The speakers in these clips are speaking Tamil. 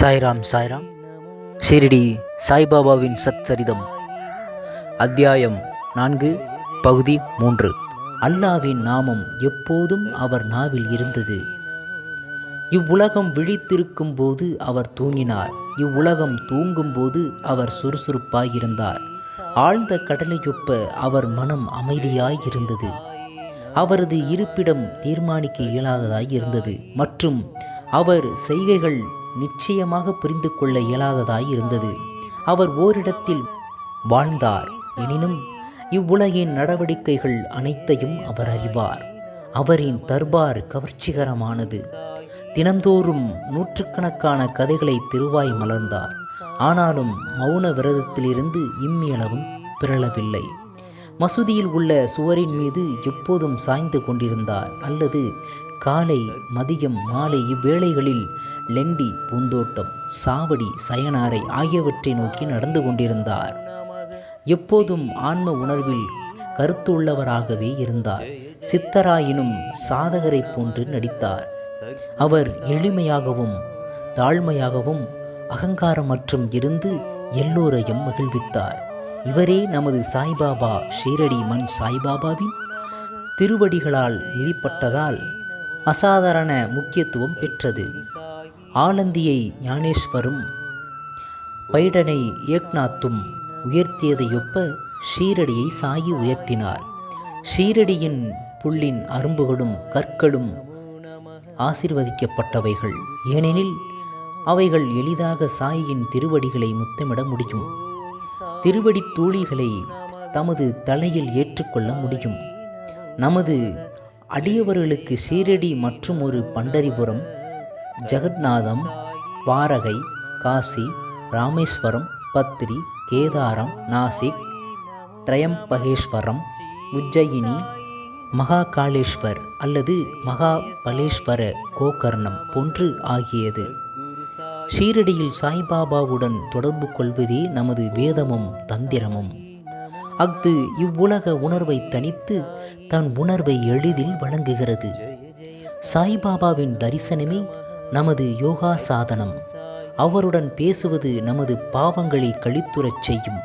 சாய்ராம் சாய்ராம். ஷிரிடி சாய்பாபாவின் சத்சரிதம் அத்தியாயம் நான்கு பகுதி மூன்று. அல்லாவின் நாமம் எப்போதும் அவர் நாவில் இருந்தது. இவ்வுலகம் விழித்திருக்கும் போது அவர் தூங்கினார். இவ்வுலகம் தூங்கும் போது அவர் சுறுசுறுப்பாயிருந்தார் ஆழ்ந்த கடலையொப்ப அவர் மனம் அமைதியாய் இருந்தது. அவரது இருப்பிடம் தீர்மானிக்க இயலாததாய் இருந்தது. மற்றும் அவர் செய்கைகள் நிச்சயமாக புரிந்து கொள்ள இயலாததாய் இருந்தது. அவர் ஓரிடத்தில் வாழ்ந்தார். எனினும் இவ்வுலகின் நடவடிக்கைகள் அனைத்தையும் அவர் அறிவார். அவரின் தர்பார் கவர்ச்சிகரமானது. தினந்தோறும் நூற்றுக்கணக்கான கதைகளை திருவாய் மலர்ந்தார். ஆனாலும் மௌன விரதத்திலிருந்து இம்மியளவும் பிறளவில்லை. மசூதியில் உள்ள சுவரின் மீது எப்போதும் சாய்ந்து கொண்டிருந்தார் அல்லது காலை மதியம் மாலை இவ்வேளைகளில் லெண்டி பூந்தோட்டம் சாவடி சயனாரை ஆகியவற்றை நோக்கி நடந்து கொண்டிருந்தார். எப்போதும் ஆன்ம உணர்வில் கருத்துள்ளவராகவே இருந்தார். சித்தராயினும் சாதகரை போன்று நடித்தார். அவர் எளிமையாகவும் தாழ்மையாகவும் அகங்காரமற்றும் இருந்து எல்லோரையும் மகிழ்வித்தார். இவரே நமது சாய்பாபா ஷீரடி மண் சாய்பாபாவின் திருவடிகளால் மிதிப்பட்டதால் அசாதாரண முக்கியத்துவம் பெற்றது. ஆலந்தியை ஞானேஸ்வரும் பைடனை ஏக்நாத்தும் உயர்த்தியதையொப்ப ஷீரடியை சாயி உயர்த்தினார். ஷீரடியின் புல்லின் அரும்புகளும் கற்களும் ஆசிர்வதிக்கப்பட்டவைகள். ஏனெனில் அவைகள் எளிதாக சாயின் திருவடிகளை முத்தமிட முடியும். திருவடி தூளிகளை தமது தலையில் ஏற்றுக்கொள்ள முடியும். நமது அடியவர்களுக்கு ஷீரடி மற்றும் ஒரு பண்டரிபுரம் ஜெகநாதம் வாரகை காசி ராமேஸ்வரம் பத்ரி கேதாரம் நாசிக் ட்ரயம்பகேஸ்வரம் உஜ்ஜயினி மகாகாலேஸ்வர் அல்லது மகாபலேஸ்வர கோகர்ணம் போன்று ஆகியது. ஷீரடியில் சாய்பாபாவுடன் தொடர்பு கொள்வதே நமது வேதமும் தந்திரமும். அஃது இவ்வுலக உணர்வை தனித்து தன் உணர்வை எளிதில் வழங்குகிறது. சாய்பாபாவின் தரிசனமே நமது யோகா சாதனம் அவருடன் பேசுவது நமது பாவங்களை கழித்துறச் செய்யும்.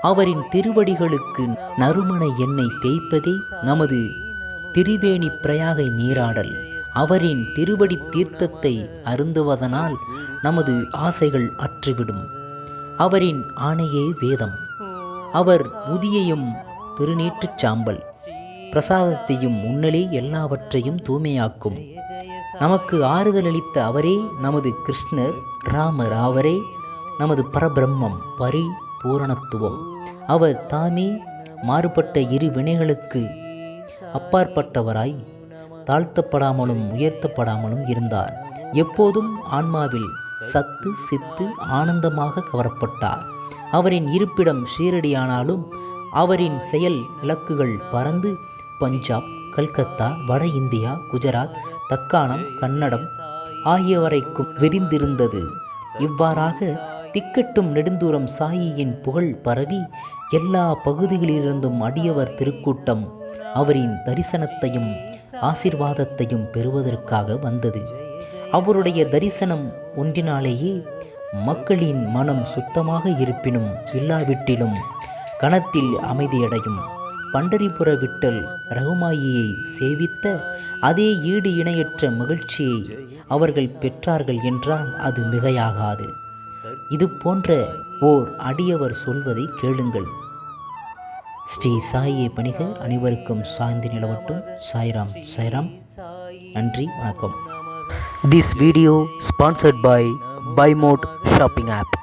அவரின் திருவடிகளுக்கு நறுமண எண்ணெய் தேய்ப்பதே நமது திரிவேணி பிரயாகை நீராடல். அவரின் திருவடி தீர்த்தத்தை அருந்துவதனால் நமது ஆசைகள் அற்றுவிடும். அவரின் ஆணையே வேதம். அவர் முதியையும் பெருநீற்றுச் சாம்பல். பிரசாதத்தையும் முன்னலே எல்லாவற்றையும் தூய்மையாக்கும். நமக்கு ஆறுதல் அளித்த அவரே நமது கிருஷ்ணர் ராமர் அவரே நமது பரபிரம்மம் பரிபூரணத்துவம். அவர் தாமே மாறுபட்ட இரு வினைகளுக்கு அப்பாற்பட்டவராய் தாழ்த்தப்படாமலும் உயர்த்தப்படாமலும் இருந்தார். எப்போதும் ஆன்மாவில் சத்து சித்து ஆனந்தமாக கவரப்பட்டார். அவரின் இருப்பிடம் ஷீரடியானாலும் அவரின் செயல் இலக்குகள் பறந்து பஞ்சாப் கல்கத்தா வட இந்தியா குஜராத் தக்காணம் கன்னடம் ஆகியவரைக்கும் விரிந்திருந்தது. இவ்வாறாக திக்கட்டும் நெடுந்தூரம் சாயியின் புகழ் பரவி எல்லா பகுதிகளிலிருந்தும் அடியவர் திருக்கூட்டம் அவரின் தரிசனத்தையும் ஆசிர்வாதத்தையும் பெறுவதற்காக வந்தது. அவருடைய தரிசனம் ஒன்றினாலேயே மக்களின் மனம் சுத்தமாக இருப்பினும் இல்லாவிட்டிலும் கணத்தில் அமைதியடையும். பண்டரிபுர விட்டல் ரகுமாயியை சேவித்த அதே ஈடு இணையற்ற மகிழ்ச்சியை அவர்கள் பெற்றார்கள் என்றால் அது மிகையாகாது. இது போன்ற ஓர் அடியவர் சொல்வதை கேளுங்கள். ஸ்ரீ சாயை பணிக அனைவருக்கும் சாய்ந்து நிலவட்டும். சாய்ராம் சாய்ராம். நன்றி வணக்கம். This video sponsored by Buy mode shopping app.